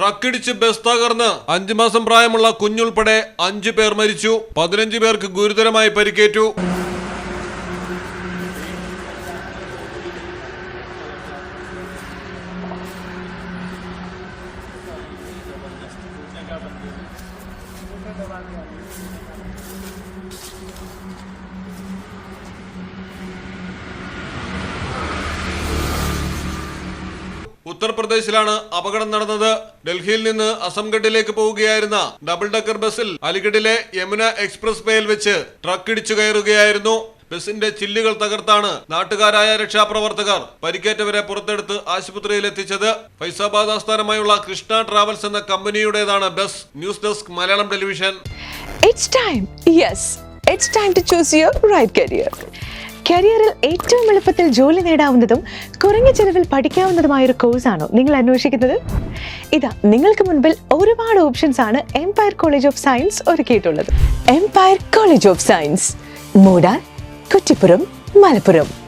ട്രക്കിടിച്ച് bus തകർന്ന് അഞ്ചു മാസം പ്രായമുള്ള കുഞ്ഞുൾപ്പെടെ അഞ്ചു പേർ മരിച്ചു. പതിനഞ്ചു പേർക്ക് ഗുരുതരമായി പരിക്കേറ്റു. ഉത്തർപ്രദേശിലാണ് അപകടം നടന്നത്. ഡൽഹിയിൽ നിന്ന് അസംഗഡിലേക്ക് പോവുകയായിരുന്ന ഡബിൾ ഡക്കർ ബസ്സിൽ അലിഗഡിലെ യമുന എക്സ്പ്രസ് വേയിൽ വെച്ച് ട്രക്ക് ഇടിച്ചു കയറുകയായിരുന്നു. ബസിന്റെ ചില്ലുകൾ തകർത്താണ് നാട്ടുകാരായ രക്ഷാപ്രവർത്തകർ പരിക്കേറ്റവരെ പുറത്തെടുത്ത് ആശുപത്രിയിൽ എത്തിച്ചത്. ഫൈസാബാദ് ആസ്ഥാനമായുള്ള കൃഷ്ണ ട്രാവൽസ് എന്ന കമ്പനിയുടേതാണ് bus. News desk Malayalam television. It's time. Yes, it's time to choose your right. കരിയറിൽ ഏറ്റവും എളുപ്പത്തിൽ ജോലി നേടാവുന്നതും കുറഞ്ഞ ചെലവിൽ പഠിക്കാവുന്നതുമായ ഒരു കോഴ്സാണോ നിങ്ങൾ അന്വേഷിക്കുന്നത്? ഇതാ നിങ്ങൾക്ക് മുൻപിൽ ഒരുപാട് ഓപ്ഷൻസ് ആണ് എംപയർ കോളേജ് ഓഫ് സയൻസ് ഒരുക്കിയിട്ടുള്ളത്. എംപയർ കോളേജ് ഓഫ് സയൻസ് മൂടാൻ കുറ്റിപ്പുറം മലപ്പുറം.